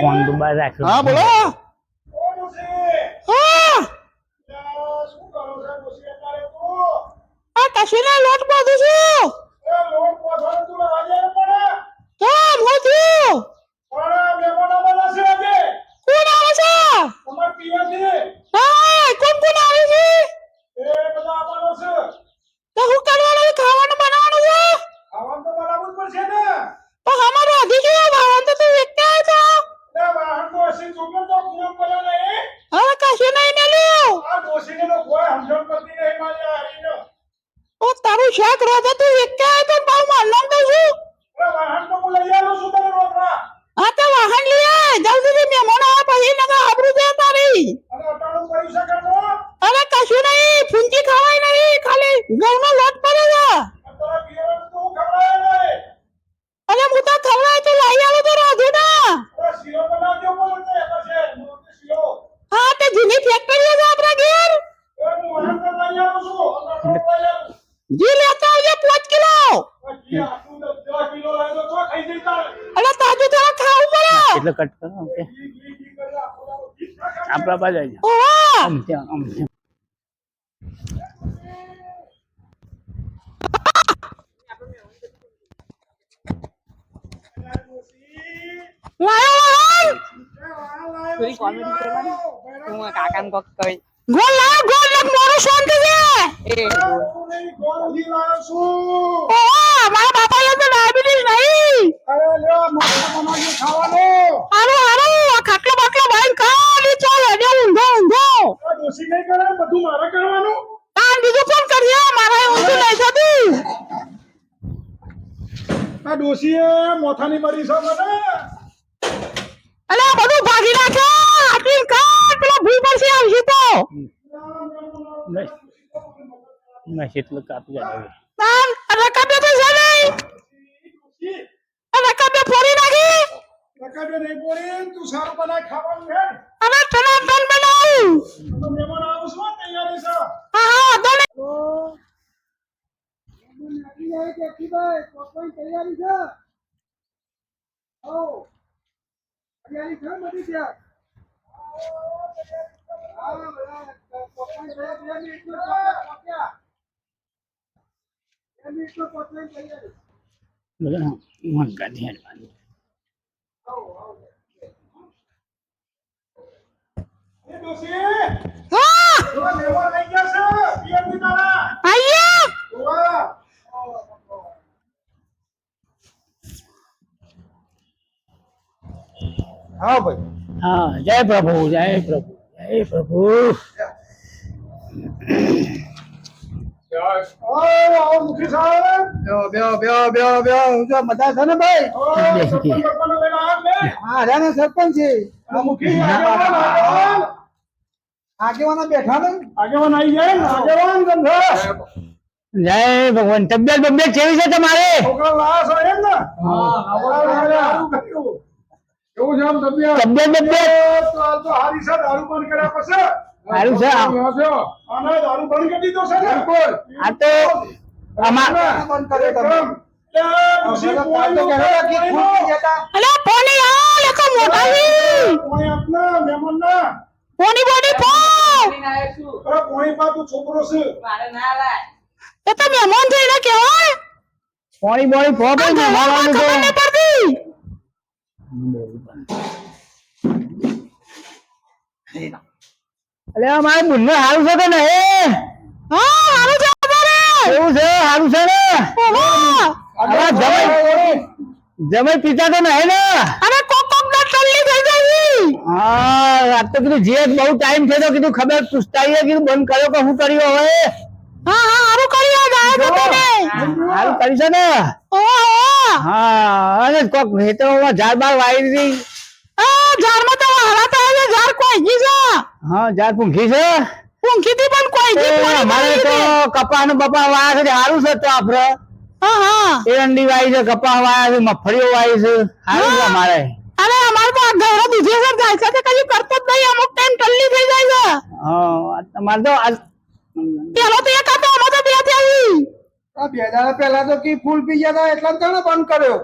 Phone દુબાર રાખ્યો. હા બોલો. હા. આ કશીના લોટ બાંધું છું. કેમ Droga do Ricardo એટલે કટ કરો ઓકે આપણા બાજુ આવી જાઓ ઓવા આમ ત્યાં આમ ત્યાં લાયો વાહન થોડી કોમેડી કરવાની હું કાકાને કોક કહી ગોળ લાવ ગોળ લગ મોરું શાંતિ છે એ ઓવા મારા બાપા તો ડાયાબિટીસ નહીં હારું હારું આ ખાટલો બાટલો ભાઈ ખાલી ચાલે ને ઊંધો ઊંધો તાન બીજું કોણ કરીએ મારા ઊંધું નહીં થતું આ ડોશીએ મોથાની મરી છે મને. અલા આ બધું ભાગી નાખો. આટલી કાટ પેલા ભૂ પડશે આવશે તો. નહીં. નહીં એટલું કાપી જાય તાન રકાબે તો છે નહીં. રકાબે ફોડી નાખી. લગાડ્યો નહીં ફોડી તું સારું બનાય ખાવાનું છે અરે તને તન બનાવું. તો મહેમાન આવું છું તૈયારી છે. હા હા છે હો તૈયારી છે. પપ્પાની બે- બે બધી તૈયારી. બધા મન કાઢી હેડવાનું એ હા જો મહેમાન આવી ગયા છે પિયરની તારા. આઈએ ઊભા. હા ભાઈ. હા જય પ્રભુ જય પ્રભુ જય પ્રભુ. બધા છે ને ભાઈ. હા સરપંચ આગેવાન, બેઠા ને. આગેવાન આવી જાય ને, આગેવાન જય ભગવાન. તબિયત બબિયત કેવી છે તમારે? છોકરા લાયા છો એમ ને? કેવું છે આમ તબિયત? તબિયત બબિયત તો આ તો હારી છે, દારૂ બંધ કર્યા પછી. સારું છે આને દારૂ બંધ કરી દીધો છે ને? આ તો અમાર બંધ કર્યો તમે પોણી મહેમાનના. પોની બોડી પો અરે મારે બુનને સારું છે કે નહીં? હા? હારું છે તારે એવું છે? હારું છે ને? અરે જમાઈ જમાઈ પિતા તો નહીં ને? અરે કોક કોક ના ટલ્લી થઈ જાય હા રાત તો કીધું જે બહુ ટાઈમ થયો તો કીધું ખબર પૂછતાઈએ કીધું બંધ કર્યો કે શું કર્યો હવે? હા હા હારું કર્યો જાય તો તને હારું કરી છે ને? ઓહો. હા અને કોક ખેતરોમાં ઝાડ બાર વાવી દીધી આ ઝાડમાં તો વાળા તો આવે ઝાડ કોઈ ગી છે? હા ઝાડ પૂંખી છે? ઊંઘીથી પણ કોઈ ગી ભરી તો દીધી. કપા નું બપા વાયા છે સારું છે તો આપડે. હા હા. એરંડી વાવી છે કપા વાયા છે મફળીઓ વાવી છે હારું છે મારે અરે અમારે તો આ ઘરો દૂધે સર જાય છે કદી કરતો જ નહીં અમુક ટાઈમ ટલ્લી થઈ જાય છે. હા તમારે તો પેલો તો એક હતો આ બે દાડા પહેલા તો કી ફૂલ પી ગયા હતા એટલે તને બંધ કર્યો?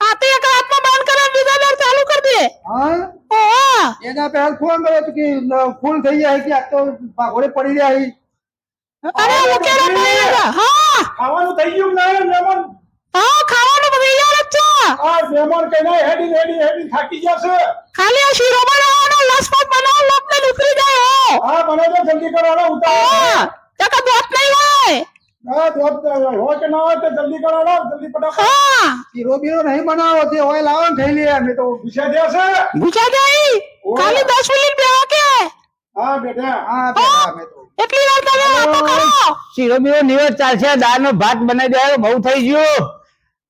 આ તો એક રાતમાં બંધ કરે બીજા દર ચાલુ કરી દે. હા? ઓહો એના પહેલા ફોન કર્યો તો કે ફૂલ થઈ જાય કે આ તો ભાગોડે પડી જાય અરે ઉકેલો પડી ગયા. હા. ખાવાનું થઈ ગયું ને મહેમાન હા ખાવાનું યાર જ છે આ મહેમાન કઈ ના હેડી હેડી હેડી થાકી જશે ખાલી આ શીરો બનાવવાનો લસપત બનાવો લોટને ઉતરી જાય હો. હા બને તો જલ્દી કરવાનો ઉતાર હા. ટકા દોત નહીં હોય. હા હોય કે ના હોય તો જલ્દી કરવાનો જલ્દી ફટાફટ. હા. શીરો બીરો નહીં બનાવો તે હોય લાવો ને ખાઈ લઈએ અમે તો પૂછ્યા દે છે. ગુજા જાય ખાલી દસ મિનિટ બેવા કે? હા બેટા. હા બેઠા અમે તો. એટલી વાર તમે વાતો કરો. શીરો બીરો નિવેદ ચાલશે? દાળ નો ભાત બનાવી દેવાનો બહુ થઈ ગયો.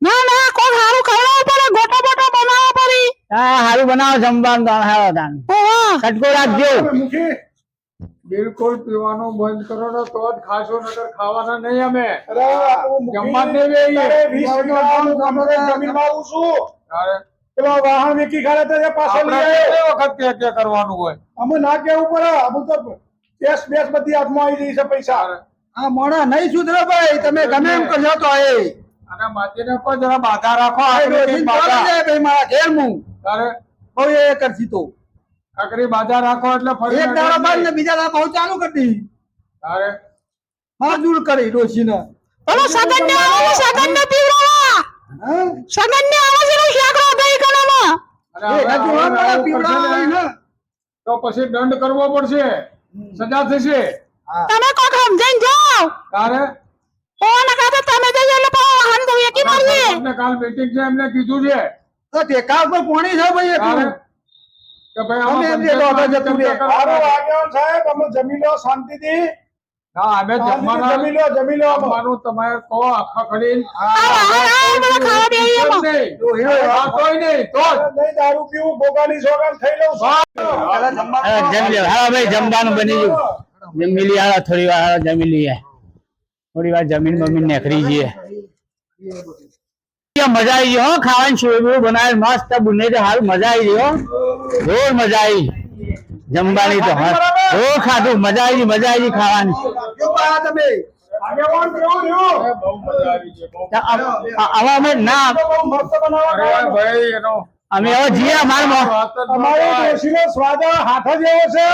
ના ના કોણ સારું ખવડાવો પડે ગોટો બોટો બનાવો પડી હા સારું બનાવો જમવાનું તો હારો તાન ઓહો. કટકો રાખજો. મૂકી બિલકુલ પીવાનું બંધ કરો ને તો જ ખાશો નગર ખાવાના નહીં અમે. જમવા પેલો વાહન વેચી ખાડે તો એ પાછો આપણે લઈ આવે. કેટલી વખત કે કે કરવાનું હોય? અમે ના કેવું પડે? અમે તો કેસ બેસ બધી હાથમાં આવી જઈ છે પૈસા. આ મોણા નહીં સુધરે ભાઈ. તમે ગમે એમ કરશો તો એ અને માજીને પણ જરા બાધા રાખો આ બાધા. ભાઈ મારા ઘેર હું તારે બહુ એ કરશી તો. આકરી બાધા રાખો એટલે ફરી એક દાડો બાદ ને બીજા દાડો બહુ ચાલુ કરી દી. તારે? માજૂર કરી ડોશીને. ઓલો સગન ને ઓલો સગન ને પીવડાવા. સગન ને આવો છે શાકરો દહીં કણોમાં એ હવે હજુ હવે અમારા આવું પીવડા કરશે હોય ને. તો પછી દંડ કરવો પડશે. સજા થશે. તમે કોક સમજાઈને જાઓ. તારે? ઓ નકા તો તમે જજો એટલે પાછો વાહન દો એકી મારીએ? કાલ મીટિંગ છે એમને કીધું છે. તો ટેકા ઉપર પોણી છે ભાઈ કે ભાઈ અમે એમ જે જતું રહે. પંચાયતમાં આગેવાન સાહેબ અમે જમી લો શાંતિથી. ના અમે શાંતિથી જમવાના જમી લો જમી લો અમે. જમવાનું કહો આખા ખડી આ વાહન આ બધા ખાવા બેહીએ એમાં. કોઈ નહીં. તો જ. નહીં દારૂ પીવું ભોગાની સોગંદ થઈ લઉં. જમી લો હાલો ભાઈ જમવાનું બની ગયું. જમી લઈએ થોડી વાર જમી લઈએ. થોડી વાર જમીન બમીન નેખરી જઈએ. મજા આવી ગઈ હો ખાવાની શેરવું બનાવે મસ્ત બુને તો હાલ મજા આવી ગઈ હો જોર મજા આવી જમવાની તો હા જો ખાધું મજા આવી ગઈ મજા આવી ગઈ ખાવાની જો બા તમે આગેવાન કેવું રહ્યું બહુ મજા આવી છે બહુ. તો આ- આ- હવે અમે ના હવે જઈએ અમારે જ સ્વાદ હાથ જ એવો છે.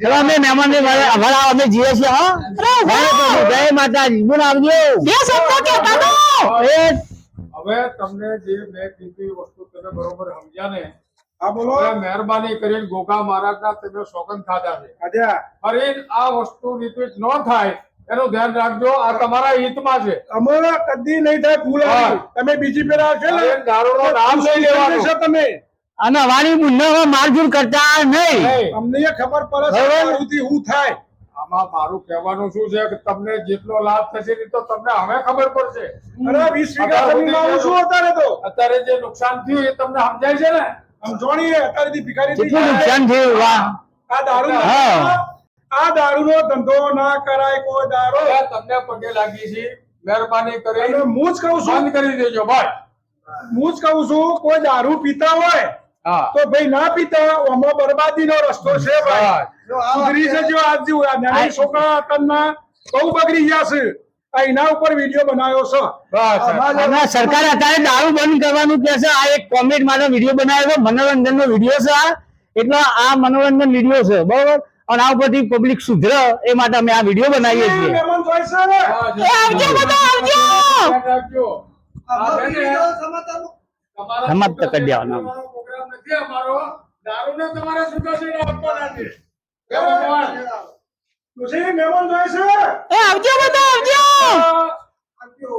ચલો અમે મહેમાન અમારા અમે જીએ છીએ હા? જય પ્રભુ, જય માતાજી બોલ આવજો. બે શબ્દો કે તો એ હવે તમને જે મેં કીધી વસ્તુ તમે બરોબર સમજ્યા ને. હા બોલો. મહેરબાની કરીને ગોગા મહારાજના તમે સોગંદ ખાધા છે. ફરી આ વસ્તુ રિપીટ ન થાય. એનું ધ્યાન રાખજો આ તમારા હિતમાં છે. અમારા કદી નહીં થાય ભૂલ. તમે બીજી પેલા છે ને દારૂનો નામ લઈ લેવાનું. તમે. અને વાણી બુનને મારઝૂર કરતા નહીં. અમને ખબર પડે બરાબર. થાય? આમાં મારું કહેવાનું શું છે કે તમને જેટલો લાભ થશે તો તમને હવે ખબર પડશે. અરે વીસ વીઘા જમીનમાં છું અત્યારે તો. અત્યારે જે નુકસાન થયું એ તમને સમજાય છે ને? આમ જોણીએ અત્યારેથી ભિખારી થઈ કેટલું નુકસાન થયું વાહ. આ દારૂ હા. આ દારૂનો ધંધો ના કરાય કોઈ દારૂ. તમને પગે લાગી છે. મહેરબાની કરી. હું જ કહું છું. બંધ કરી દેજો ભાઈ હું જ કહું છું કોઈ દારૂ પીતા હોય હા તો ભાઈ ના પીતા હોય બરબાદી નો રસ્તો છે ભાઈ. જો સુધરી છે. જો આજ જેવું. આ નાના છોકરા અત્યારના બહુ બગડી ગયા છે. એના ઉપર વીડિયો બનાવ્યો છે. બસ. અમારે અત્યારે દારૂ બંધ કરવાનું કે છે. આ એક કોમેન્ટ માટે વીડિયો બનાવ્યો મનોરંજન નો વીડિયો છે આ. એટલે આ મનોરંજન વીડિયો છે. બરોબર? અને આ ઉપરથી પબ્લિક સુધર એ માટે અમે આ વીડિયો બનાવીએ છીએ. સમાપ્ત કરી દેવાનો. નથી અમારો. દારૂને તમારે શું આપવાના છે? તુલસી મહેમાન જોઈ છે. એ આવજો બધા આવજો! આવજો.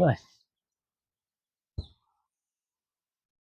બસ.